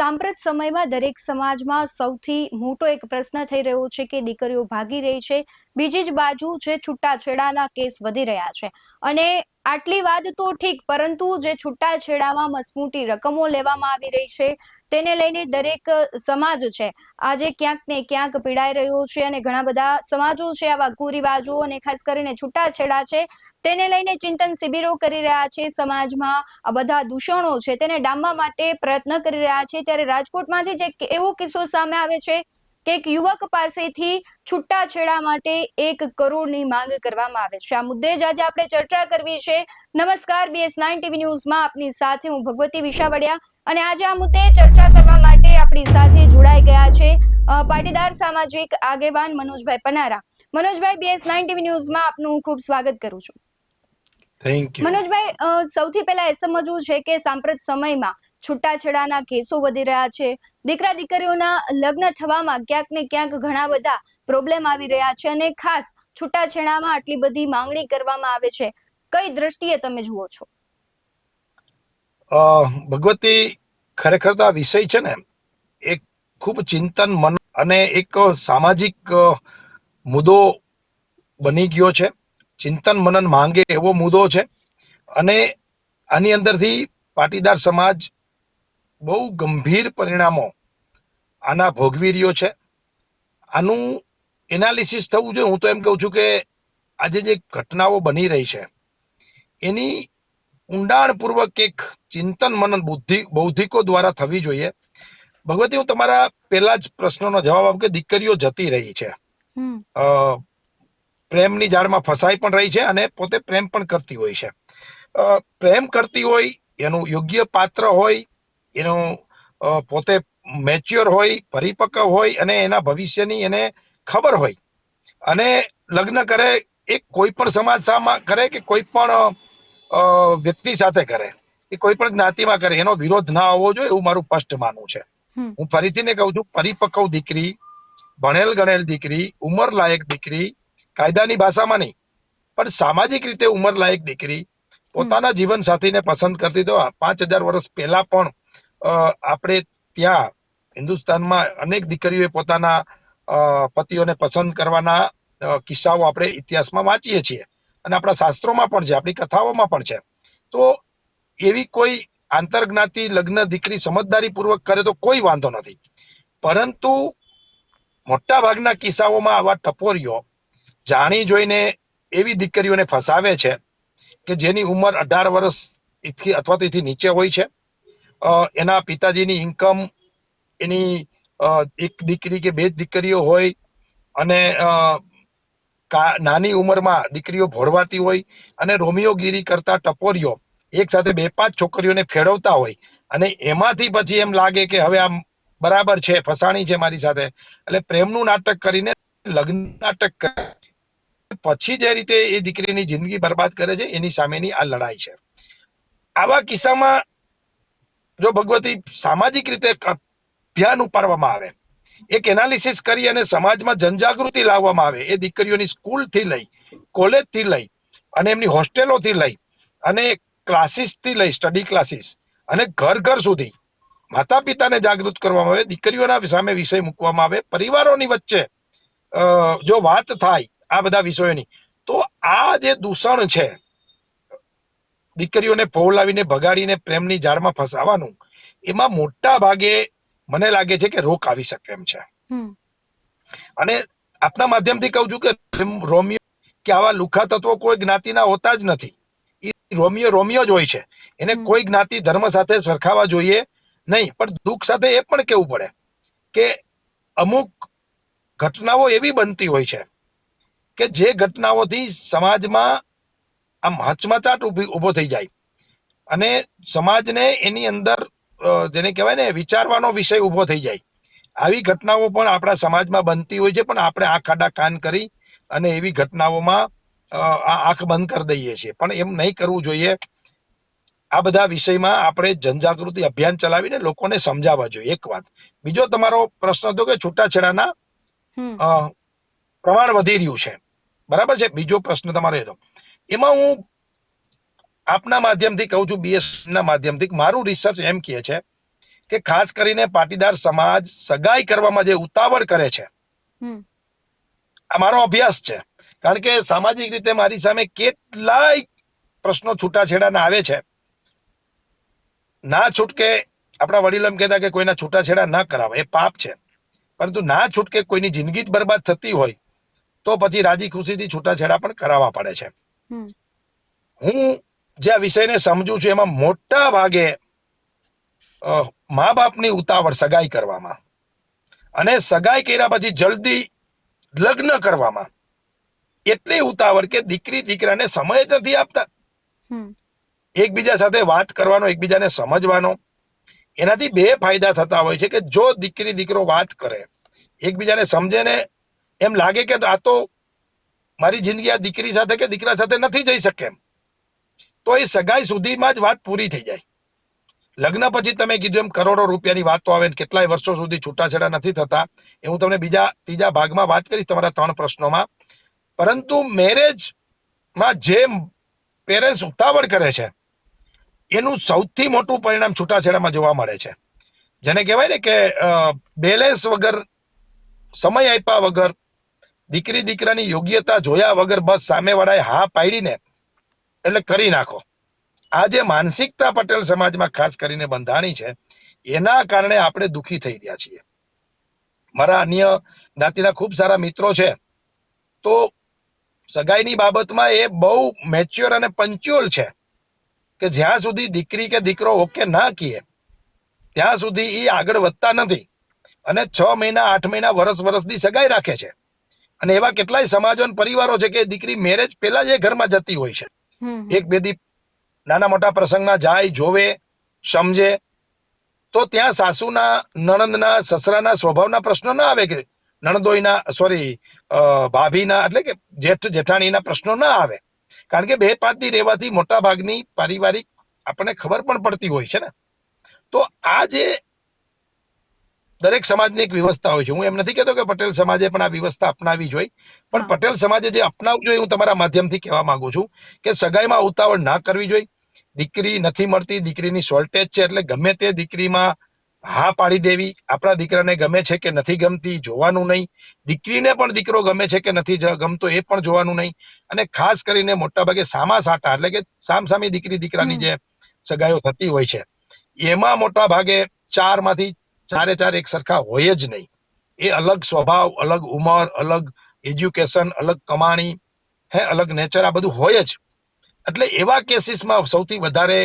સાંપ્રત સમયમાં દરેક સમાજમાં સૌથી મોટો એક પ્રશ્ન થઈ રહ્યો છે કે દીકરીઓ ભાગી રહી છે. બીજી જ બાજુ જે છૂટાછેડાના કેસ વધી રહ્યા છે. અને આટલી વાત તો ઠીક, પરંતુ જે છૂટાછેડામાં મસમૂટી રકમો લેવામાં આવી રહી છે, તેને લઈને દરેક સમાજ છે, આજે ક્યાંક ને ક્યાંક પીડાઈ રહ્યો છે અને ઘણા બધા સમાજો છે, આવા કુરિવાજો અને ખાસ કરીને છૂટાછેડા છે, તેને લઈને ચિંતન શિબિરો કરી રહ્યા છે, સમાજમાં આ બધા દૂષણો છે, તેને ડામવા માટે પ્રયત્ન કરી રહ્યા છે, ત્યારે રાજકોટમાંથી જે એવો કિસ્સો સામે આવે છે કે એક યુવક પાસેથી છૂટાછેડા માટે એક કરોડની માંગ કરવામાં આવે છે. આ મુદ્દે જ આજે આપણે ચર્ચા કરવી છે. નમસ્કાર બીએસ નાઇન ટીવી ન્યૂઝમાં આપની સાથે હું ભગવતી વિશાવડિયા અને આજે આ મુદ્દે ચર્ચા કરવા માટે આપણી સાથે જોડાઈ ગયા છે પાટીદાર સામાજિક આગેવાન Manojbhai Panara. Manojbhai BS nine TV ન્યૂઝમાં આપનું ખૂબ સ્વાગત કરું છું. થેન્ક યુ મનોજભાઈ સૌથી પહેલા એ સમજવું છે કે સાંપ્રત સમયમાં છૂટાછેડાના કેસો વધી રહ્યા છે દીકરા દીકરીઓના લગ્ન થવામાં ક્યાંક ને ક્યાંક ઘણા બધા પ્રોબ્લેમ આવી રહ્યા છે અને ખાસ છૂટાછેડામાં આટલી બધી માંગણી કરવામાં આવે છે. કઈ દ્રષ્ટિએ તમે જુઓ છો? ભગવતી ખરેખર તો આ વિષય છે ને એક ખૂબ ચિંતન મન અને એક સામાજિક મુદ્દો બની ગયો છે. ચિંતન મનન માંગે એવો મુદ્દો છે અને આની અંદરથી પાટીદાર સમાજ બહુ ગંભીર પરિણામો આના ભોગવી રહ્યો છે. આનું એનાલિસિસ થવું જોઈએ. હું તો એમ કહું છું કે આજે જે ઘટનાઓ બની રહી છે એની ઊંડાણપૂર્વક એક ચિંતન મનન બુદ્ધિ બૌદ્ધિકો દ્વારા થવી જોઈએ. ભગવતી હું તમારા પહેલા જ પ્રશ્નનો જવાબ આપું કે દીકરીઓ જતી રહી છે. પ્રેમની જાળમાં ફસાઈ પણ રહી છે અને પોતે પ્રેમ પણ કરતી હોય છે. પ્રેમ કરતી હોય એનું યોગ્ય પાત્ર હોય એનું પોતે મેચ્યોર હોય પરિપક્વ હોય અને એના ભવિષ્યની એને ખબર હોય. અને લગ્ન કરે એ કોઈ પણ સમાજ સામા કરે કે કોઈ પણ વ્યક્તિ સાથે કરે. એ કોઈ પણ જ્ઞાતિમાં કરે. એનો વિરોધ ના હોવો જોઈએ એવું મારું સ્પષ્ટ માનવું છે. હું ફરીથી ને કહું છું પરિપક્વ દીકરી ભણેલ ગણેલ દીકરી ઉંમર લાયક દીકરી કાયદાની ભાષામાં નહીં પણ સામાજિક રીતે ઉંમર લાયક દીકરી પોતાના જીવન સાથીને પસંદ કરતી તો પાંચ હજાર વર્ષ પહેલા પણ આપણે ત્યાં હિન્દુસ્તાનમાં અનેક દીકરીઓએ પોતાના પતિઓને પસંદ કરવાના કિસ્સાઓ આપણે ઇતિહાસમાં વાંચીએ છીએ. અને આપણા શાસ્ત્રોમાં પણ છે, આપણી કથાઓમાં પણ છે. તો એવી કોઈ આંતરજ્ઞાતિ લગ્ન દીકરી સમજદારી પૂર્વક કરે તો કોઈ વાંધો નથી. પરંતુ મોટા ભાગના કિસ્સાઓમાં આવા ટપોરીઓ જાણી જોઈને એવી દીકરીઓને ફસાવે છે કે જેની ઉંમર અઢાર વર્ષ અથવા તો એથી નીચે હોય છે. એના પિતાજીની ઇન્કમ એની એક દીકરી કે બે દીકરીઓ હોય અને નાની ઉંમરમાં દીકરીઓ ભોળવાતી હોય અને રોમિયોગીરી કરતા ટપોરીઓ એક સાથે બે પાંચ છોકરીઓને ફેરવતા હોય અને એમાંથી પછી એમ લાગે કે હવે આમ બરાબર છે, ફસાણી છે મારી સાથે. એટલે પ્રેમનું નાટક કરીને લગ્ન નાટક પછી જે રીતે એ દીકરીની જિંદગી બરબાદ કરે છે, એની સામેની આ લડાઈ છે. આવા કિસ્સામાં જો ભગવતી સામાજિક રીતે અભિયાન ઉપાડવામાં આવે, એક એનાલિસિસ કરી અને સમાજમાં જનજાગૃતિ લાવવામાં આવે, એ દીકરીઓની સ્કૂલથી લઈ, કોલેજથી લઈ, અને એમની હોસ્ટેલોથી લઈ, અને ક્લાસીસથી લઈ, સ્ટડી ક્લાસીસ, અને ઘર ઘર સુધી. માતા પિતાને જાગૃત કરવામાં આવે, દીકરીઓના સામે વિષય મૂકવામાં આવે, પરિવારોની વચ્ચે જો વાત થાય આ બધા વિષયોની, તો આ જે દૂષણ છે દીકરીઓને પહોલાવીને ભગાડીને પ્રેમની જાળમાં ફસાવાનું એમાં મોટા ભાગે મને લાગે છે કે રોક આવી શકે એમ છે. અને આપના માધ્યમથી કહું છું કે રોમિયો કે આવા લુખા તત્વો કોઈ જ્ઞાતિના હોતા જ નથી. એ રોમિયો રોમિયો જ હોય છે. એને કોઈ જ્ઞાતિ ધર્મ સાથે સરખાવા જોઈએ નહીં પણ દુઃખ સાથે એ પણ કેવું પડે કે અમુક ઘટનાઓ એવી બનતી હોય છે કે જે ઘટનાઓથી સમાજમાં આમ હચમચાટ ઊભી ઊભો થઈ જાય. અને સમાજને એની અંદર જેને કહેવાય ને વિચારવાનો વિષય ઊભો થઈ જાય. આવી ઘટનાઓ પણ આપણા સમાજમાં બનતી હોય છે પણ આપણે આંખ આડા કાન કરી અને એવી ઘટનાઓમાં આ આંખ બંધ કરી દઈએ છીએ. પણ એમ નહીં કરવું જોઈએ. આ બધા વિષયમાં આપણે જનજાગૃતિ અભિયાન ચલાવીને લોકોને સમજાવવા જોઈએ. એક વાત. બીજો તમારો પ્રશ્ન હતો કે છૂટાછેડાના પ્રમાણ વધી રહ્યું છે. બરાબર છે? બીજો પ્રશ્ન તમારો હતો. એમાં હું આપના માધ્યમથી કહું છું બીએસના માધ્યમથી મારું રિસર્ચ એમ કહે છે કે ખાસ કરીને પાટીદાર સમાજ સગાઈ કરવામાં જે ઉતાવળ કરે છે આ મારો અભ્યાસ છે. કારણ કે સામાજિક રીતે મારી સામે કેટલાય પ્રશ્નો છૂટાછેડાના આવે છે. ના છૂટકે આપણા વડીલ એમ કહેતા કે કોઈના છૂટાછેડા ના કરાવે એ પાપ છે. પરંતુ ના છૂટકે કોઈની જિંદગી જ બરબાદ થતી હોય તો પછી રાજી ખુશીથી છૂટાછેડા પણ કરાવવા પડે છે. હું જે આ વિષયને સમજુ છું એમાં મોટા ભાગે મા બાપની ઉતાવળ સગાઈ કરવામાં. અને સગાઈ કર્યા પછી જલ્દી લગ્ન કરવામાં. એટલી ઉતાવળ કે દીકરી દીકરાને સમય જ નથી આપતા. એકબીજા સાથે વાત કરવાનો એકબીજાને સમજવાનો. એનાથી બે ફાયદા થતા હોય છે કે જો દીકરી દીકરો વાત કરે એકબીજાને સમજે ને એમ લાગે કે આ તો મારી જિંદગી આ દીકરી સાથે કે દીકરા સાથે નથી જઈ શકે એમ. તો એ સગાઈ સુધીમાં જ વાત પૂરી થઈ જાય. લગ્ન પછી તમે કીધું એમ કરોડો રૂપિયાની વાતો આવે ને કેટલાય વર્ષો સુધી છૂટાછેડા નથી થતા. એ હું તમને બીજા, ત્રીજા ભાગમાં વાત કરીશ તમારા ત્રણ પ્રશ્નોમાં. પરંતુ મેરેજમાં જે પેરેન્ટ્સ ઉતાવળ કરે છે, એનું સૌથી મોટું પરિણામ છૂટાછેડામાં જોવા મળે છે. જેને કહેવાય ને કે બેલેન્સ વગર, સમય આપ્યા વગર દીકરી દીકરાની યોગ્યતા જોયા વગર બસ સામેવાળાએ હા પાડીને એટલે કરી નાખો. આ જે માનસિકતા પટેલ સમાજમાં ખાસ કરીને બંધાણી છે, એના કારણે આપણે દુખી થઈ રહ્યા છીએ. મારા અન્ય જ્ઞાતિના ખૂબ સારા મિત્રો છે, તો સગાઈની બાબતમાં એ બહુ મેચ્યોર અને પંચ્યુઅલ છે કે જ્યાં સુધી દીકરી કે દીકરો ઓકે ના કહે ત્યાં સુધી એ આગળ વધતા નથી અને છ મહિના, આઠ મહિના વર્ષ વર્ષની સગાઈ રાખે છે. અને એવા કેટલાય સમાજો અને પરિવારો છે કે દીકરી મેરેજ પહેલા જ એ ઘરમાં જતી હોય છે. એક બે દી નાના મોટા પ્રસંગમાં જાય જોવે સમજે તો ત્યાં સાસુના નણંદના સસરાના સ્વભાવના પ્રશ્નો ના આવે કે નણદોઈના સોરી ભાભીના એટલે કે જેઠ જેઠાણીના પ્રશ્નો ના આવે. કારણ કે બે પાંચ દી રહેવાથી મોટા ભાગની પારિવારિક આપણને ખબર પણ પડતી હોય છે ને. તો આ જે દરેક સમાજની એક વ્યવસ્થા હોય છે. હું એમ નથી કહેતો કે પટેલ સમાજે પણ આ વ્યવસ્થા અપનાવી જોઈએ પણ પટેલ સમાજે જે અપનાવવું જોઈએ હું તમારા માધ્યમથી કહેવા માંગુ છું કે સગાઈમાં ઉતાવળ ના કરવી જોઈએ. દીકરી નથી મળતી દીકરીની શોર્ટેજ છે એટલે ગમે તે દીકરીમાં હા પાડી દેવી. આપણા દીકરાને ગમે છે કે નથી ગમતી જોવાનું નહીં. દીકરીને પણ દીકરો ગમે છે કે નથી ગમતો એ પણ જોવાનું નહીં. અને ખાસ કરીને મોટાભાગે સામા સાટા એટલે કે સામસામી દીકરી દીકરાની જે સગાઈઓ થતી હોય છે. એમાં મોટા ભાગે ચારમાંથી ચારે ચાર એક સરખા હોય જ નહીં. એ અલગ સ્વભાવ, અલગ ઉંમર, અલગ એજ્યુકેશન અલગ કમાણી, હે, અલગ નેચર આ બધું હોય જ. એટલે એવા કેસીસમાં સૌથી વધારે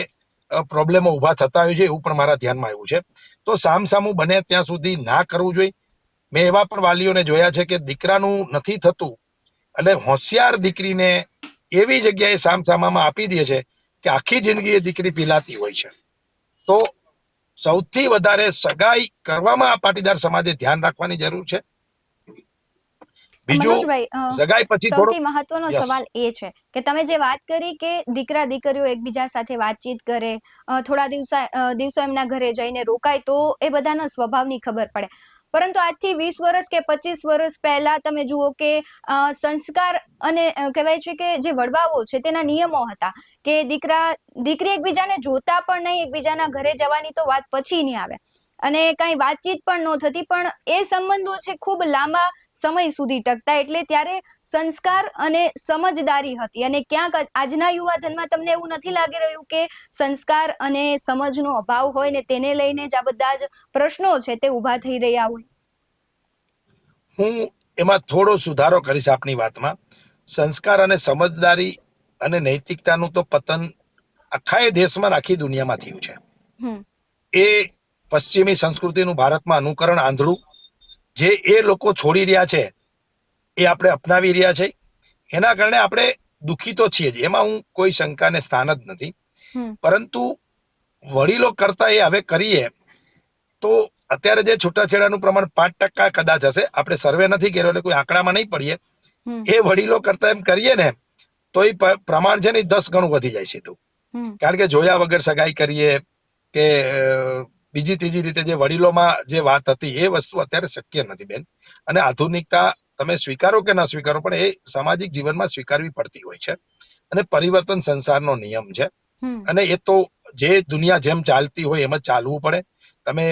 પ્રોબ્લેમો ઊભા થતા હોય છે એવું પણ મારા ધ્યાનમાં આવ્યું છે. તો સામસામું બને ત્યાં સુધી ના કરવું જોઈએ. મેં એવા પણ વાલીઓને જોયા છે કે દીકરાનું નથી થતું. એટલે હોશિયાર દીકરીને એવી જગ્યાએ સામસામામાં આપી દે છે કે આખી જિંદગી એ દીકરી પીલાતી હોય છે. તો સૌથી વધારે સગાઈ કરવામાં આ પાટીદાર સમાજે ધ્યાન રાખવાની જરૂર છે. બીજું સગાઈ પછી સૌથી મહત્વનો સવાલ એ છે કે તમે જે વાત કરી કે દીકરા દીકરીઓ એકબીજા સાથે વાતચીત કરે થોડા દિવસો દિવસો એમના ઘરે જઈને રોકાય તો એ બધાના સ્વભાવની ખબર પડે. પરંતુ આજથી વીસ વર્ષ કે પચીસ વર્ષ પહેલા તમે જુઓ કે સંસ્કાર અને કહેવાય છે કે જે વડવાઓ છે તેના નિયમો હતા કે દીકરા, દીકરી એકબીજાને જોતા પણ નહીં, એકબીજાના ઘરે જવાની તો વાત પછી નહીં આવે. અને કાંઈ વાતચીત પણ ન થતી પણ એ સંબંધો છે ખૂબ લાંબા સમય સુધી ટકતા એટલે ત્યારે સંસ્કાર અને સમજદારી હતી. અને ક્યાંક આજના યુવાધનમાં તમને એવું નથી લાગી રહ્યું કે સંસ્કાર અને સમજનો અભાવ હોય ને તેને લઈને જ આ બધા જ પ્રશ્નો છે તે ઊભા થઈ રહ્યા હોય? હું એમાં થોડો સુધારો કરીશ આપની વાતમાં. સંસ્કાર અને સમજદારી અને નૈતિકતાનું તો પતન આખા એ દેશમાં આખી દુનિયામાં થયું છે. એ પશ્ચિમી સંસ્કૃતિનું ભારતમાં અનુકરણ આંધળું જે એ લોકો છોડી રહ્યા છે એ આપણે અપનાવી રહ્યા છે. એના કારણે આપણે દુઃખી તો છીએ જ. એમાં હું કોઈ શંકાને સ્થાન જ નથી. પરંતુ વડીલો કરતા એ હવે કરીએ તો અત્યારે જે છૂટાછેડાનું પ્રમાણ પાંચ ટકા કદાચ હશે આપણે સર્વે નથી કર્યો એટલે કોઈ આંકડામાં નહીં પડીએ. એ વડીલો કરતા એમ કરીએ ને તો એ પ્રમાણ છે ને દસ ગણું વધી જાય છે તું. કારણ કે જોયા વગર સગાઈ કરીએ કે બીજી ત્રીજી રીતે જે વડીલોમાં જે વાત હતી એ વસ્તુ અત્યારે શક્ય નથી બેન. અને આધુનિકતા તમે સ્વીકારો કે ના સ્વીકારો પણ એ સામાજિક જીવનમાં સ્વીકારવી પડતી હોય છે. અને પરિવર્તન સંસારનો નિયમ છે. અને એ તો જે દુનિયા જેમ ચાલતી હોય એમ જ ચાલવું પડે. તમે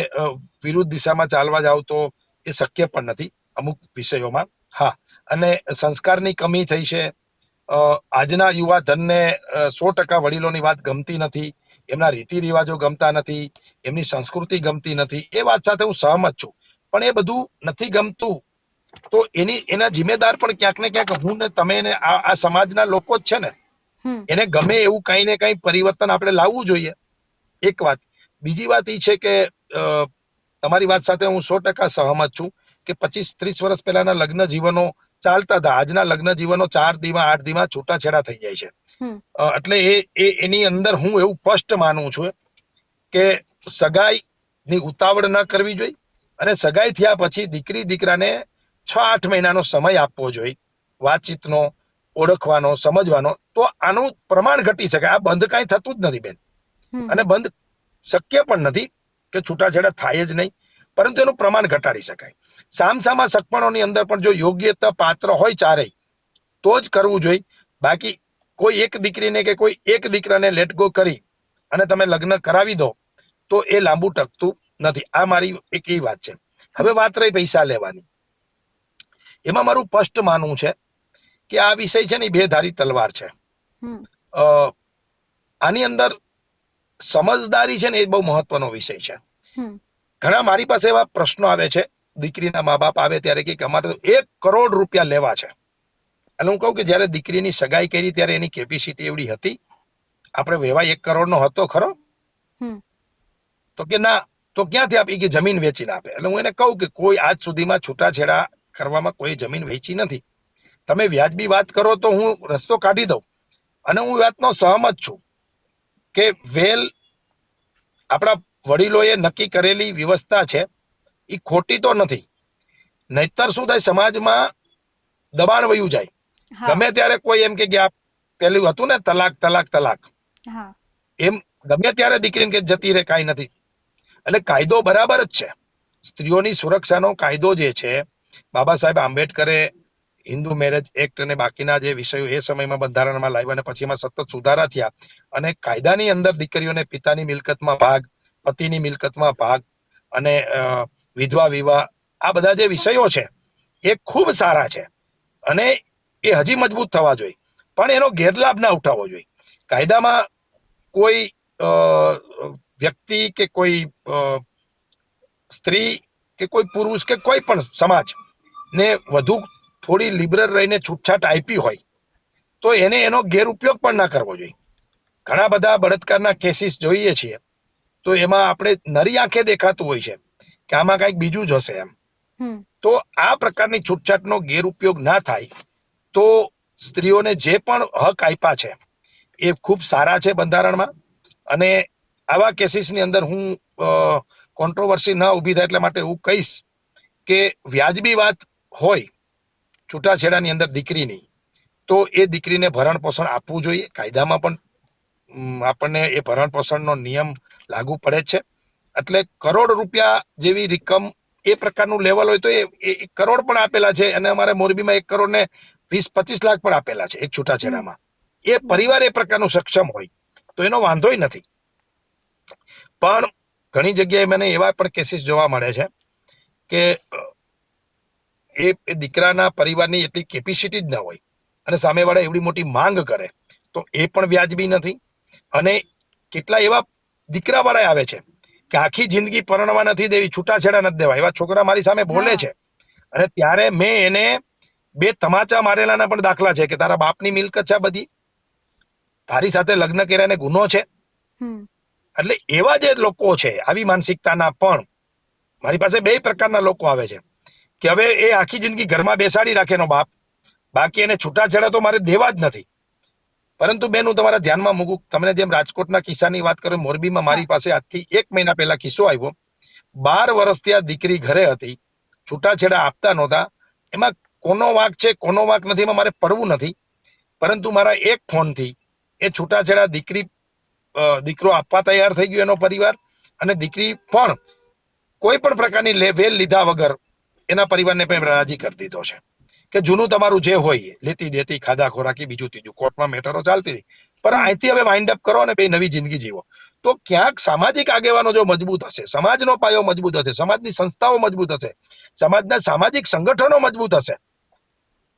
વિરુદ્ધ દિશામાં ચાલવા જાઓ તો એ શક્ય પણ નથી અમુક વિષયોમાં. હા. અને સંસ્કારની કમી થઈ છે. આજના યુવા ધનને સો ટકા વડીલોની વાત ગમતી નથી. એમના રીતિ રિવાજો ગમતા નથી એમની સંસ્કૃતિ ગમતી નથી એ વાત સાથે હું સહમત છું. પણ એ બધું નથી ગમતું તો એની એના જિમ્મેદાર પણ ક્યાંક ને ક્યાંક હું ને તમે ને આ સમાજના લોકો જ છે ને એને ગમે એવું કઈ ને કઈ પરિવર્તન આપણે લાવવું જોઈએ. એક વાત. બીજી વાત એ છે કે તમારી વાત સાથે હું સો ટકા સહમત છું કે પચીસ ત્રીસ વર્ષ પહેલાના લગ્ન જીવનો ચાલતા હતા. આજના લગ્ન જીવનો ચાર દીમાં આઠ દીમાં છૂટાછેડા થઈ જાય છે. એટલે એ એ એની અંદર હું એવું સ્પષ્ટ માનું છું કે સગાઈ ની ઉતાવળ ન કરવી જોઈએ અને સગાઈ થયા પછી દીકરી દીકરાને છ આઠ મહિનાનો સમય આપવો જોઈએ. વાતચીતનો ઓળખવાનો સમજવાનો. તો આનું પ્રમાણ ઘટી શકે. આ બંધ કાંઈ થતું જ નથી બેન. અને બંધ શક્ય પણ નથી કે છૂટાછેડા થાય જ નહીં. પરંતુ એનું પ્રમાણ ઘટાડી શકાય. સામસામા સગપણોની અંદર પણ જો યોગ્યતા પાત્ર હોય ચારેય તો જ કરવું જોઈએ. બાકી કોઈ એક દીકરીને કે કોઈ એક દીકરાને લેટ ગો કરી અને તમે લગ્ન કરાવી દો તો એ લાંબુ ટકતું નથી. આ મારી એક એ વાત છે. હવે વાત રહી પૈસા લેવાની. એમાં મારું સ્પષ્ટ માનવું છે કે આ વિષય છે ને બે ધારી તલવાર છે. આની અંદર સમજદારી છે ને એ બહુ મહત્વનો વિષય છે. ઘણા મારી પાસે એવા પ્રશ્નો આવે છે દીકરીના મા બાપ આવે ત્યારે કે અમારે તો એક કરોડ રૂપિયા લેવા છે. એટલે હું કહું કે જ્યારે દીકરીની સગાઈ કરી ત્યારે એની કેપેસિટી એવડી હતી. આપણે વેવાય એક કરોડનો હતો ખરો? તો કે ના તો ક્યાંથી આપી કે જમીન વેચીને આપે? એટલે હું એને કહું કે કોઈ આજ સુધીમાં છૂટાછેડા કરવામાં કોઈ જમીન વેચી નથી. તમે વ્યાજબી વાત કરો તો હું રસ્તો કાઢી દઉં. અને હું વાતનો સહમત છું કે વેલ આપણા વડીલોએ નક્કી કરેલી વ્યવસ્થા છે એ ખોટી તો નથી. નહીતર શું થાય? સમાજમાં દબાણ વયું જાય. ગમે ત્યારે કોઈ એમ કે આ પેલું હતું ને તલાક તલાક તલાક. એમ ગમે ત્યારે દીકરીને કે જતી રે કાંઈ નથી. એટલે કાયદો બરાબર જ છે. સ્ત્રીઓની સુરક્ષાનો કાયદો જે છે બાબા સાહેબ આંબેડકરે હિન્દુ મેરેજ એક્ટ અને બાકીના જે વિષયો એ સમયમાં બંધારણમાં લાવ્યા અને પછી એમાં સતત સુધારા થયા અને કાયદાની અંદર દીકરીઓને પિતાની મિલકતમાં ભાગ પતિની મિલકતમાં ભાગ અને વિધવા, વિવાહ, આ બધા જે વિષયો છે, એ ખૂબ સારા છે. અને એ હજી મજબૂત થવા જોઈએ. પણ એનો ગેરલાભ ના ઉઠાવવો જોઈએ. કાયદામાં કોઈ વ્યક્તિ કે કોઈ સ્ત્રી કે કોઈ પુરુષ કે કોઈ પણ સમાજ ને વધુ થોડી લિબરલ રહીને છૂટછાટ આપી હોય, તો એને એનો ગેરઉપયોગ પણ ના કરવો જોઈએ. ઘણા બધા બળાત્કારના કેસીસ જોઈએ છીએ, તો એમાં આપણે નરી આંખે દેખાતું હોય છે. કે આમાં કંઈક બીજું જ હશે એમ. હમ. તો આ પ્રકારની છૂટછાટનો ગેરઉપયોગ ના થાય તો સ્ત્રીઓને જે પણ હક આપ્યા છે એ ખૂબ સારા છે બંધારણમાં. અને આવા કેસીસની અંદર હું કોન્ટ્રોવર્સી ન ઊભી થાય એટલા માટે હું કહીશ કે વ્યાજબી વાત હોય છૂટાછેડાની અંદર દીકરીની તો એ દીકરીને ભરણ પોષણ આપવું જોઈએ. કાયદામાં પણ આપણને એ ભરણ પોષણનો નિયમ લાગુ પડે છે. એટલે કરોડ રૂપિયા જેવી રકમ એ પ્રકારનું લેવલ હોય તો એ કરોડ પણ આપેલા છે અને અમારે મોરબીમાં એક કરોડ ને વીસ, પચીસ લાખ પણ આપેલા છે એક છૂટાછેડામાં એ પરિવાર એ પ્રકારનું સક્ષમ હોય, તો એનો વાંધોય નથી. પણ ઘણી જગ્યાએ મને એવા પણ કેસીસ જોવા મળે છે કે એ દીકરાના પરિવારની એટલી કેપેસિટી જ ન હોય અને સામેવાળા એવડી મોટી માંગ કરે, તો એ પણ વ્યાજબી નથી અને કેટલા એવા દીકરાવાળા આવે છે કે આખી જિંદગી પરણવા નથી દેવી છૂટાછેડા નથી દેવા. એવા છોકરા મારી સામે બોલે છે. અને ત્યારે મેં એને બે તમાચા મારેલાના પણ દાખલા છે કે તારા બાપની મિલકત છે બધી. તારી સાથે લગ્ન કર્યાને ગુનો છે. એટલે એવા જે લોકો છે આવી માનસિકતાના પણ મારી પાસે બે પ્રકારના લોકો આવે છે. કે હવે એ આખી જિંદગી ઘરમાં બેસાડી રાખે એનો બાપ. બાકી એને છૂટાછેડા તો મારે દેવા જ નથી. પરંતુ બેન હું તમારા ધ્યાનમાં મૂકું. તમને જેમ રાજકોટના કિસ્સાની વાત કરું મોરબીમાં મારી પાસે આજથી એક મહિના પહેલા કિસ્સો આવ્યો. બાર વર્ષથી આ દીકરી ઘરે હતી. છૂટાછેડા આપતા નહોતા. એમાં કોનો વાંક છે કોનો વાંક નથી એમાં મારે પડવું નથી. પરંતુ મારા એક ફોનથી એ છૂટાછેડા દીકરી દીકરો આપવા તૈયાર થઈ ગયો એનો પરિવાર. અને દીકરી પણ કોઈ પણ પ્રકારની વેલ લીધા વગર એના પરિવારને પણ રાજી કરી દીધો છે. કે જૂનું તમારું જે હોય લેતી દેતી ખાધા ખોરાકી બીજું ત્રીજું કોર્ટમાં મેટરો ચાલતી હતી. પણ અહીંથી હવે વાઇન્ડ અપ કરો અને બે નવી જિંદગી જીવો. તો ક્યાંક સામાજિક આગેવાનો જો મજબૂત હશે સમાજનો પાયો મજબૂત હશે સમાજની સંસ્થાઓ મજબૂત હશે સમાજના સામાજિક સંગઠનો મજબૂત હશે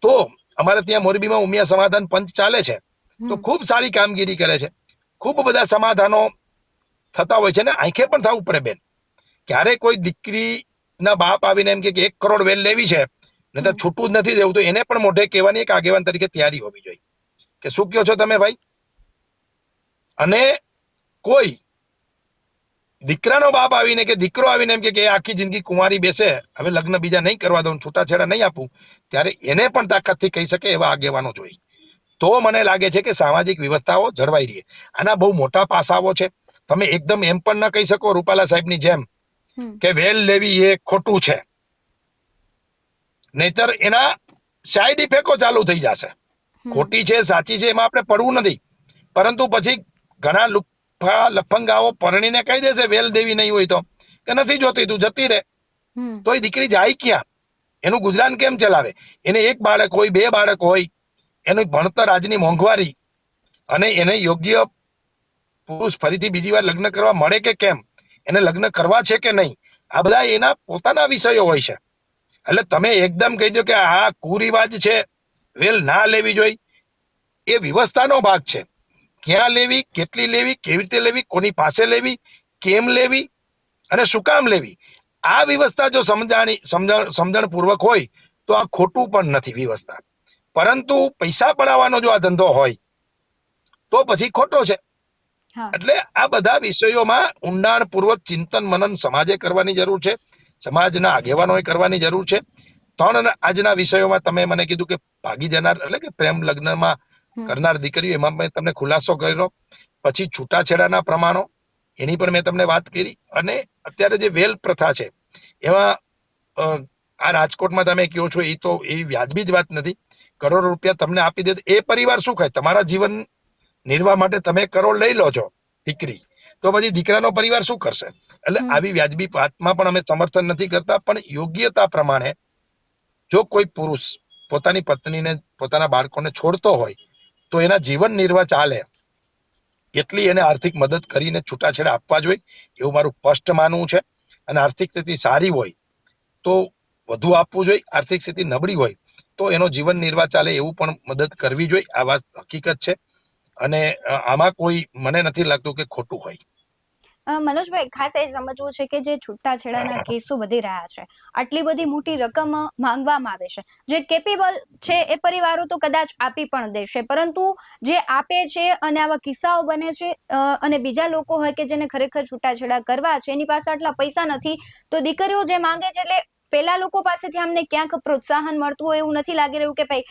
તો અમારે ત્યાં મોરબીમાં ઉમિયા સમાધાન પંચ ચાલે છે તો. ખૂબ સારી કામગીરી કરે છે. ખૂબ બધા સમાધાનો થતા હોય છે ને આંખે પણ થવું પડે બેન. ક્યારે કોઈ દીકરીના બાપ આવીને એમ કે એક કરોડ વેલ લેવી છે ને તો છૂટું જ નથી દેવું તો એને પણ મોઢે કહેવાની એક આગેવાન તરીકે તૈયારી હોવી જોઈએ. કે શું કહો છો તમે ભાઈ? અને કોઈ દીકરાનો બાપ આવીને કે દીકરો આવીને એમ કે આખી જિંદગી કુંવારી બેસે હવે લગ્ન બીજા નહીં કરવા દઉં છૂટાછેડા નહીં આપું ત્યારે એને પણ તાકાતથી કહી શકે એવા આગેવાનો જોઈએ તો મને લાગે છે કે સામાજિક વ્યવસ્થાઓ જળવાઈ રહી. આના બહુ મોટા પાસાઓ છે. તમે એકદમ એમ પણ ન કહી શકો રૂપાલા સાહેબની જેમ કે વેલ લેવી એ ખોટું છે. નહીતર એના સાઈડ ઇફેક્ટો ચાલુ થઈ જશે. ખોટી છે સાચી છે એમાં આપણે પડવું નથી. પરંતુ પછી ઘણા લુફા લફંગાઓ પરણીને કહી દેશે વેલ દેવી નહીં હોય તો. કે નથી જોતી તું જતી રહે. તો એ દીકરી જાય ક્યાં? એનું ગુજરાન કેમ ચલાવે? એને એક બાળક હોય બે બાળક હોય એનું ભણતર આજની મોંઘવારી અને એને યોગ્ય પુરુષ ફરીથી બીજી વાર લગ્ન કરવા મળે કે કેમ? એને લગ્ન કરવા છે કે નહીં? આ બધા એના પોતાના વિષયો હોય છે. એટલે તમે એકદમ કહી દો કે આ કુરિવાજ છે. વેલ ના લેવી જોઈએ એ વ્યવસ્થાનો ભાગ છે. ક્યાં લેવી કેટલી લેવી કેવી રીતે લેવી કોની પાસે લેવી કેમ લેવી અને શું કામ લેવી. આ વ્યવસ્થા જો સમજાણી સમજણ સમજણ પૂર્વક હોય તો આ ખોટું પણ નથી વ્યવસ્થા. પરંતુ પૈસા પડાવવાનો જો આ ધંધો હોય તો પછી ખોટો છે. એટલે આ બધા વિષયોમાં ઊંડાણપૂર્વક ચિંતન મનન સમાજે કરવાની જરૂર છે. સમાજના આગેવાનોએ કરવાની જરૂર છે. ત્રણ આજના વિષયોમાં તમે મને કીધું કે ભાગી જનાર એટલે કે પ્રેમ લગ્નમાં કરનાર દીકરીઓ એમાં મેં તમને ખુલાસો કર્યો. પછી છૂટાછેડાના પ્રમાણો એની પણ મેં તમને વાત કરી. અને અત્યારે જે વેલ પ્રથા છે એમાં આ રાજકોટમાં તમે કહો છો એ તો એવી વ્યાજબી જ વાત નથી. કરોડ રૂપિયા તમને આપી દે એ પરિવાર શું ખાય? તમારા જીવન નિર્વાહ માટે તમે કરોડ લઈ લો છો દીકરી. તો પછી દીકરાનો પરિવાર શું કરશે? એટલે આવી વ્યાજબી વાતમાં પણ અમે સમર્થન નથી કરતા પણ યોગ્યતા પ્રમાણે જો કોઈ પુરુષ પોતાની પત્નીને પોતાના બાળકોને છોડતો હોય તો એના જીવન નિર્વાહ ચાલે. એટલી એને આર્થિક મદદ કરીને છૂટાછેડા આપવા જોઈએ. એવું મારું સ્પષ્ટ માનવું છે. અને આર્થિક સ્થિતિ સારી હોય તો વધુ આપવું જોઈએ. આર્થિક સ્થિતિ નબળી હોય તો એનો જીવન નિર્વાહ ચાલે એવું પણ મદદ કરવી જોઈએ. આ વાત હકીકત છે. અને આમાં કોઈ મને નથી લાગતું કે ખોટું હોય. મનોજભાઈ, ખાસ એ સમજવું છે કે જે છૂટાછેડાના કેસો વધી રહ્યા છે, આટલી બધી મોટી રકમ માંગવામાં આવે છે. જે કેપેબલ છે એ પરિવારો તો કદાચ આપી પણ દેશે, પરંતુ જે આપે છે અને આવા કિસ્સાઓ બને છે અને બીજા લોકો હોય કે જેને ખરેખર છૂટાછેડા કરવા છે, એની પાસે આટલા પૈસા નથી, તો દીકરીઓ જે માંગે છે એટલે પેલા લોકો પાસેથી અમને ક્યાંક પ્રોત્સાહન મળતું હોય એવું નથી લાગી રહ્યું કે ભાઈ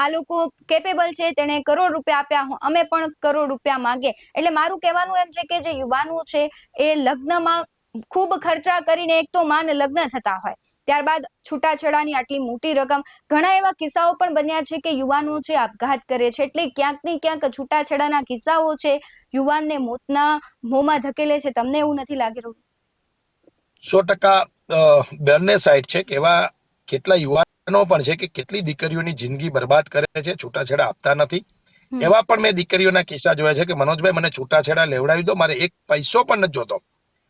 આ લોકો કેપેબલ છે, તેણે કરોડ રૂપિયા આપ્યા અમે પણ કરોડ રૂપિયા માંગે એટલે મારું કહેવાનું એમ છે કે જે યુવાનો છે, એ લગ્નમાં ખૂબ ખર્ચા કરીને એક તો માન લગ્ન થતા હોય. ત્યારબાદ છૂટાછેડાની આટલી મોટી રકમ. ઘણા એવા કિસ્સાઓ પણ બન્યા છે કે યુવાનો છે, આપઘાત કરે છે. એટલે ક્યાંક ને ક્યાંક છૂટાછેડાના કિસ્સાઓ છે, યુવાનને મોતના મોંમાં ધકેલે છે. તમને એવું નથી લાગી રહ્યું? સો ટકા બંને સાઈડ છે કે એવા કેટલા યુવાનો પણ છે કે કેટલી દીકરીઓની જિંદગી બરબાદ કરે છે છૂટાછેડા આપતા નથી. એવા પણ મેં દીકરીઓના કિસ્સા જોયા છે કે મનોજભાઈ મને છૂટાછેડા લેવડાવી દો મારે એક પૈસો પણ નથી જોતો.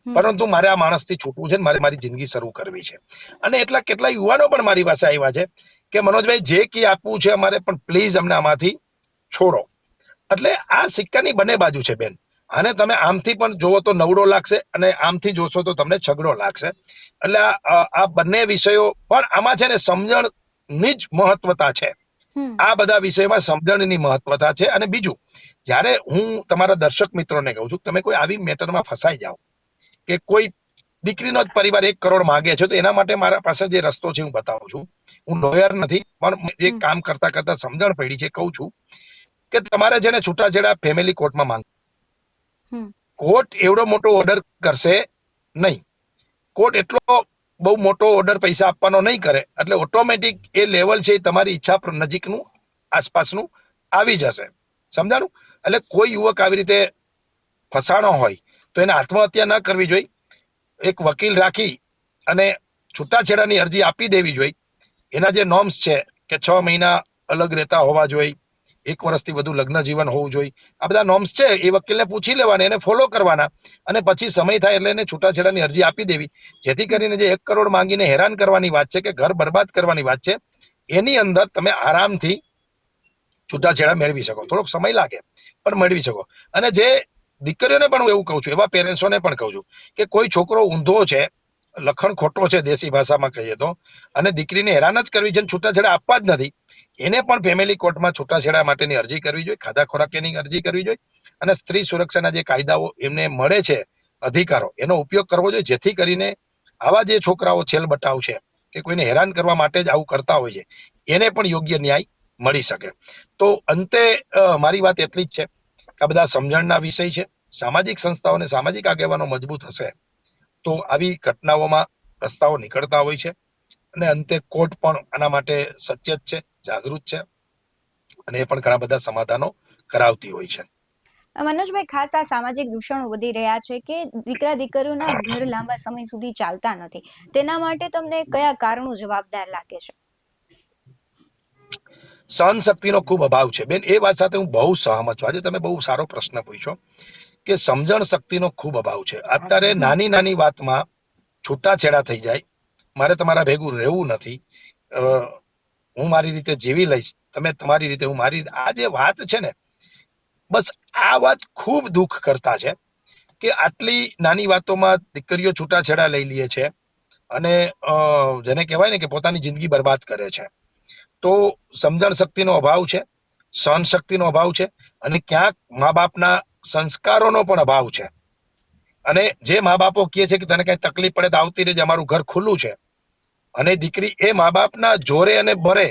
પરંતુ મારે આ માણસથી છૂટવું છે મારે મારી જિંદગી શરૂ કરવી છે. અને એટલા કેટલા યુવાનો પણ મારી પાસે આવ્યા છે કે મનોજભાઈ જે કી આપવું છે અમારે પણ પ્લીઝ અમને આમાંથી છોડો. એટલે આ સિક્કાની બંને બાજુ છે બેન. આને તમે આમથી પણ જોવો તો નવડો લાગશે અને આમથી જોશો તો તમને છગડો લાગશે. એટલે આ- બંને વિષયો પણ આમાં છે ને સમજણની જ મહત્વતા છે. આ બધા વિષયમાં સમજણની મહત્વતા છે. અને બીજું જ્યારે હું તમારા દર્શક મિત્રોને કહું છું તમે કોઈ આવી મેટરમાં ફસાઈ જાઓ કે કોઈ દીકરીનો જ પરિવાર એક કરોડ માંગે છે તો એના માટે મારા પાસે જે રસ્તો છે હું બતાવું છું. હું લોયર નથી પણ જે કામ કરતા કરતા સમજણ પડી છે કહું છું કે તમારે જેને છૂટાછેડા ફેમિલી કોર્ટમાં માંગ. કોર્ટ એવડો મોટો ઓર્ડર કરશે નહીં. કોર્ટ એટલો બહુ મોટો ઓર્ડર પૈસા આપવાનો નહીં કરે, એટલે ઓટોમેટિક એ લેવલ છે તમારી ઈચ્છા નજીકનું, આસપાસનું આવી જશે. સમજાણું? એટલે કોઈ યુવક આવી રીતે ફસાણો હોય, તો એને આત્મહત્યા ન કરવી જોઈએ. એક વકીલ રાખી અને છૂટાછેડાની અરજી આપી દેવી જોઈએ. એના જે નોર્મ્સ છે કે છ મહિના અલગ રહેતા હોવા જોઈએ એક વર્ષથી વધુ લગ્ન જીવન હોવું જોઈએ. આ બધા નોર્મ્સ છે, એ વકીલને પૂછી લેવાના, એને ફોલો કરવાના અને પછી સમય થાય એટલે એને છૂટાછેડાની અરજી આપી દેવી. જેથી કરીને જે એક કરોડ માંગીને હેરાન કરવાની વાત છે કે ઘર બરબાદ કરવાની વાત છે, એની અંદર તમે આરામથી છૂટાછેડા મેળવી શકો. થોડોક સમય લાગે, પણ મેળવી શકો. અને જે દીકરીઓને પણ હું એવું કહું છું, એવા પેરેન્ટ્સોને પણ કહું છું કે કોઈ છોકરો ઊંધો છે, લખણ ખોટો છે દેશી ભાષામાં કહીએ તો, અને દીકરીને હેરાન જ કરવી છે છૂટાછેડા આપવા જ નથી એને પણ ફેમિલી કોર્ટમાં છૂટાછેડા માટેની અરજી કરવી જોઈએ, ખાધા ખોરાકની અરજી કરવી જોઈએ અને સ્ત્રી સુરક્ષાના જે કાયદાઓ એમને મળે છે, અધિકારો, એનો ઉપયોગ કરવો જોઈએ. જેથી કરીને આવા જે છોકરાઓ છેલ બટાવ છે કે કોઈને હેરાન કરવા માટે જ આવું કરતા હોય છે, એને પણ યોગ્ય ન્યાય મળી શકે. તો અંતે મારી વાત એટલી જ છે કે આ બધા સમજણના વિષય છે. સામાજિક સંસ્થાઓને સામાજિક આગેવાનો મજબૂત હશે તો આવી ઘટનાઓમાં રસ્તાઓ નીકળતા હોય છે અને અંતે કોર્ટ પણ આના માટે સચેત છે. જાગૃત છે અને એ પણ ઘણા બધા સમાધાનો કરાવતી હોય છે. મનોજભાઈ ખાસ આ સામાજિક દૂષણો વધી રહ્યા છે કે દીકરા દીકરીઓના ઘર લાંબા સમય સુધી ચાલતા નથી. તેના માટે તમને કયા કારણો જવાબદાર લાગે છે? સહન શક્તિનો ખૂબ અભાવ છે. બેન એ વાત સાથે હું બહુ સહમત છું. આજે તમે બહુ સારો પ્રશ્ન પૂછ્યો કે સમજણ શક્તિનો ખૂબ અભાવ છે. અત્યારે નાની નાની વાતમાં છૂટાછેડા થઈ જાય. મારે તમારા ભેગું રહેવું નથી. હું મારી રીતે જીવી લઈશ, તમે તમારી રીતે, હું મારી, આ જે વાત છે ને, બસ આ વાત ખૂબ દુઃખ કરતા છે કે આટલી નાની વાતોમાં દીકરીઓ છૂટાછેડા લઈ લે છે અને જેને કહેવાય ને કે પોતાની જિંદગી બરબાદ કરે છે. તો સમજણ શક્તિનો અભાવ છે, સહન શક્તિનો અભાવ છે અને ક્યાંક મા બાપના સંસ્કારોનો પણ અભાવ છે. અને જે મા બાપો કહે છે કે તને કઈ તકલીફ પડે તો આવતી રહેજે, અમારું ઘર ખુલ્લું છે. અને દીકરી એ મા બાપના જોરે અને બરે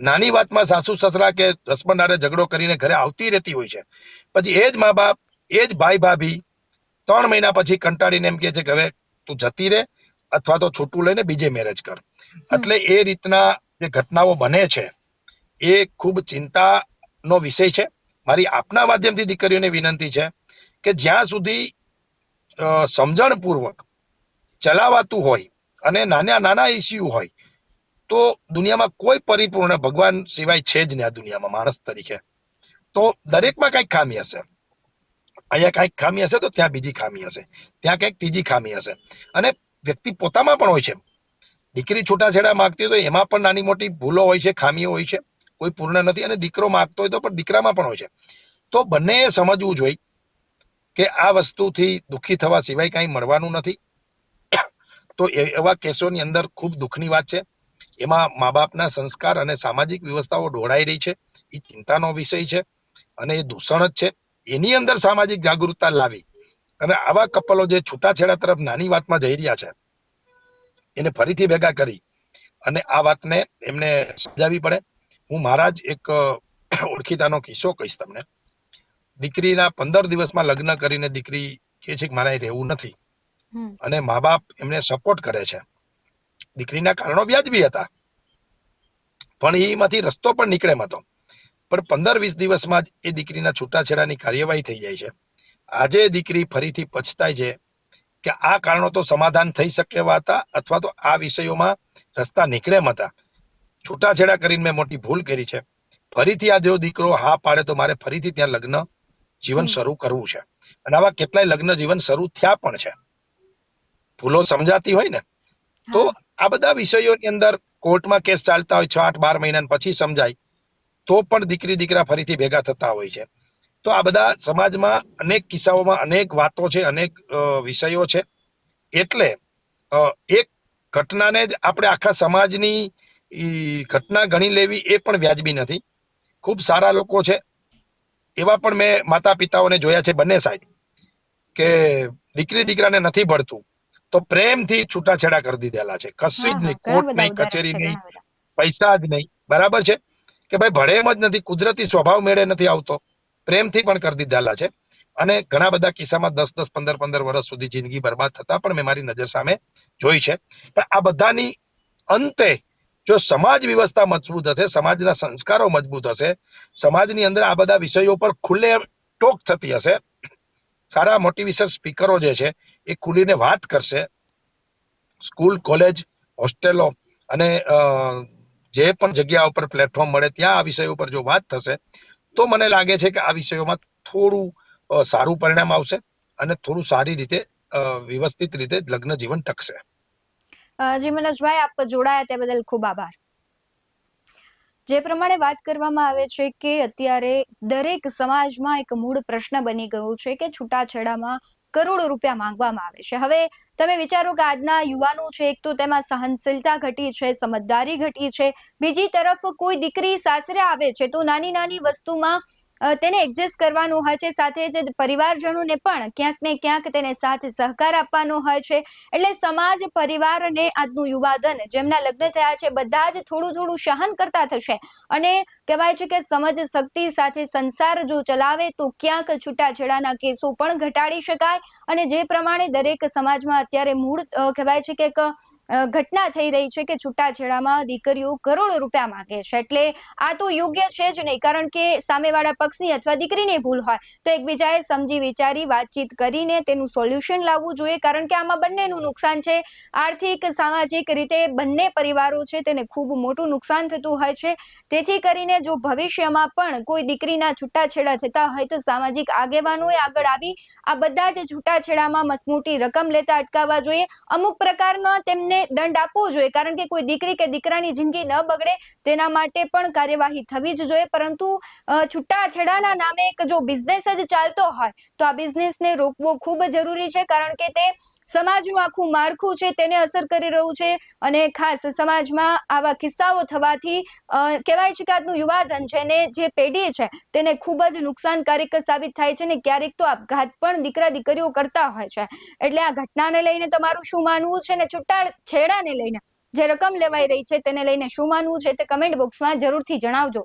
નાની વાતમાં સાસુ સસરા કે હસબન્ડ ઝઘડો કરીને ઘરે આવતી રહેતી હોય છે. પછી એ જ મા બાપ એ જ ભાઈ ભાભી ત્રણ મહિના પછી કંટાળીને એમ કે છે કે હવે તું જતી રહે અથવા તો છૂટું લઈને બીજે મેરેજ કર. એટલે એ રીતના જે ઘટનાઓ બને છે એ ખૂબ ચિંતાનો વિષય છે. મારી આપના માધ્યમથી દીકરીઓને વિનંતી છે કે જ્યાં સુધી સમજણપૂર્વક ચલાવાતું હોય અને નાના નાના ઇસ્યુ હોય, તો દુનિયામાં કોઈ પરિપૂર્ણ ભગવાન સિવાય છે જ નહીં આ દુનિયામાં, માણસ તરીકે. તો દરેકમાં કંઈક ખામી હશે. અહીંયા કંઈક ખામી હશે તો ત્યાં બીજી ખામી હશે. ત્યાં કંઈક ત્રીજી ખામી હશે. અને વ્યક્તિ પોતામાં પણ હોય છે. દીકરી છૂટાછેડા માગતી હોય તો એમાં પણ નાની મોટી ભૂલો હોય છે, ખામીઓ હોય છે. કોઈ પૂર્ણ નથી અને દીકરો માગતો હોય તો પણ દીકરામાં પણ હોય છે. તો બંને સમજવું જોઈએ કે આ વસ્તુથી દુઃખી થવા સિવાય કંઈ મળવાનું નથી. તો એવા કેસોની અંદર ખૂબ દુઃખની વાત છે. એમાં મા બાપના સંસ્કાર અને સામાજિક વ્યવસ્થાઓ ઢોળાઈ રહી છે. એ ચિંતાનો વિષય છે અને એ દૂષણ જ છે. એની અંદર સામાજિક જાગૃતતા લાવી. અને આવા કપલો જે છૂટાછેડા તરફ નાની વાતમાં જઈ રહ્યા છે, એને ફરીથી ભેગા કરી અને આ વાતને એમને સમજાવવી પડે. હું મારા જ એક ઓળખીતાનો કિસ્સો કહીશ તમને. દીકરીના પંદર દિવસમાં લગ્ન કરીને દીકરી કહે છે કે મારે રહેવું નથી. અને મા બાપ એમને સપોર્ટ કરે છે. દીકરીના કારણો વ્યાજબી હતા. પણ એમાંથી રસ્તો પણ નીકળે હતો. પણ પંદર વીસ દિવસમાં જ એ દીકરીના છૂટાછેડાની કાર્યવાહી થઈ જાય છે. આજે દીકરી ફરીથી પછતાય છે કે આ કારણો તો સમાધાન થઈ શકે એવા હતા અથવા તો આ વિષયોમાં રસ્તા નીકળે એમ હતા. છૂટાછેડા કરીને મેં મોટી ભૂલ કરી છે. ફરીથી આ જો દીકરો હા પાડે તો મારે ફરીથી ત્યાં લગ્ન જીવન શરૂ કરવું છે. અને આવા કેટલાય લગ્ન જીવન શરૂ થયા પણ છે. ભૂલો સમજાતી હોય ને તો આ બધા વિષયોની અંદર કોર્ટમાં કેસ ચાલતા હોય છ આઠ બાર મહિના પછી સમજાય તો પણ દીકરી દીકરા ફરીથી ભેગા થતા હોય છે. તો આ બધા સમાજમાં અનેક કિસ્સાઓમાં અનેક વાતો છે અનેક વિષયો છે. એટલે એક ઘટનાને જ આપણે આખા સમાજની ઘટના ગણી લેવી એ પણ વ્યાજબી નથી. ખૂબ સારા લોકો છે. એવા પણ મેં માતા પિતાઓને જોયા છે બંને સાઈડ કે દીકરી દીકરાને નથી ભળતું. તો પ્રેમથી છૂટાછેડા કરી દીધેલા છે. કશું જ નહીં કોર્ટ નહીં કચેરી નહીં પૈસા જ નહીં. બરાબર છે? કે ભાઈ ભળે એમ જ નથી કુદરતી સ્વભાવ મેળે નથી આવતો. પ્રેમથી પણ કરી દીધેલા છે. અને ઘણા બધા કિસ્સામાં દસ દસ પંદર પંદર વર્ષ સુધી જિંદગી બરબાદ થતા પણ મેં મારી નજર સામે જોઈ છે. પણ આ બધાની અંતે જો સમાજ વ્યવસ્થા મજબૂત હશે સમાજના સંસ્કારો મજબૂત હશે સમાજની અંદર આ બધા વિષયો પર ખુલ્લે ટોક થતી હશે સારા મોટિવેશન સ્પીકરો જે છે એ ખુલીને વાત કરશે. સ્કૂલ, કોલેજ, હોસ્ટેલો અને જે પણ જગ્યા ઉપર પ્લેટફોર્મ મળે ત્યાં આ વિષય ઉપર જો વાત થશે, તો મને લાગે છે કે આ વિષયોમાં થોડું સારું પરિણામ આવશે અને થોડું સારી રીતે વ્યવસ્થિત રીતે લગ્ન જીવન ટકશે. જી મનોજભાઈ, આપ જોડાયા તે બદલ ખૂબ આભાર. જે પ્રમાણે વાત કરવામાં આવે છે કે અત્યારે દરેક સમાજમાં એક મૂળ પ્રશ્ન બની ગયો છે કે છૂટાછેડામાં કરોડો રૂપિયા માંગવામાં આવે છે. હવે તમે વિચારો કે આજના યુવાનો છે, એક તો તેમાં સહનશીલતા ઘટી છે, સમજદારી ઘટી છે. બીજી તરફ કોઈ દીકરી સાસરે આવે છે, તો નાની નાની વસ્તુમાં તેને એડજસ્ટ કરવાનું હોય છે. સાથે જ પરિવારજનોને પણ ક્યાંક ને ક્યાંક તેને સાથ સહકાર આપવાનો હોય છે. એટલે સમાજ, પરિવાર અને આજનું યુવાધન જેમના લગ્ન થયા છે, બધા જ થોડું થોડું સહન કરતા થશે. અને કહેવાય છે કે સમજ, શક્તિ સાથે સંસાર જો ચલાવે તો ક્યાંક છૂટાછેડાના કેસો પણ ઘટાડી શકાય. અને જે પ્રમાણે દરેક સમાજમાં અત્યારે મૂળ કહેવાય છે કે એક ઘટના થઈ રહી છે કે છૂટાછેડામાં દીકરીઓ કરોડો રૂપિયા માંગે છે. એટલે આ તો યોગ્ય છે જ નહીં, કારણ કે સામેવાળા પક્ષની અથવા દીકરીની ભૂલ હોય તો એકબીજાએ સમજી વિચારી વાતચીત કરીને તેનું સોલ્યુશન લાવવું જોઈએ, કારણ કે આમાં બંનેનું નુકસાન છે. આર્થિક, સામાજિક રીતે બંને પરિવારો છે તેને ખૂબ મોટું નુકસાન થતું હોય છે. તેથી કરીને જો ભવિષ્યમાં પણ કોઈ દીકરીના છૂટાછેડા થતા હોય તો સામાજિક આગેવાનોએ આગળ આવી આ બધા જ છૂટાછેડામાં મસમોટી રકમ લેતા અટકાવવા જોઈએ. અમુક પ્રકારના તેમને દંડ આપવો જોઈએ. કારણ કે કોઈ દીકરી કે દીકરાની જિંદગી ન બગડે તેના માટે પણ કાર્યવાહી થવી જ જોઈએ. પરંતુ છૂટાછેડાના નામે એક જો બિઝનેસ જ ચાલતો હોય, તો આ બિઝનેસને રોકવો ખૂબ જરૂરી છે. કારણ કે તે સમાજનું આખું માળખું છે તેને અસર કરી રહ્યું છે અને ખાસ સમાજમાં આવા કિસ્સાઓ થવાથી કહેવાય છે કે આજનું યુવાધન છે ને જે પેઢી છે તેને ખૂબ જ નુકસાનકારક સાબિત થાય છે ને ક્યારેક તો આપઘાત પણ દીકરા દીકરીઓ કરતા હોય છે. એટલે આ ઘટનાને લઈને તમારું શું માનવું છે ને છૂટા છેડાને લઈને જે રકમ લેવાઈ રહી છે તેને લઈને શું માનવું છે તે કમેન્ટ બોક્સમાં જરૂરથી જણાવજો.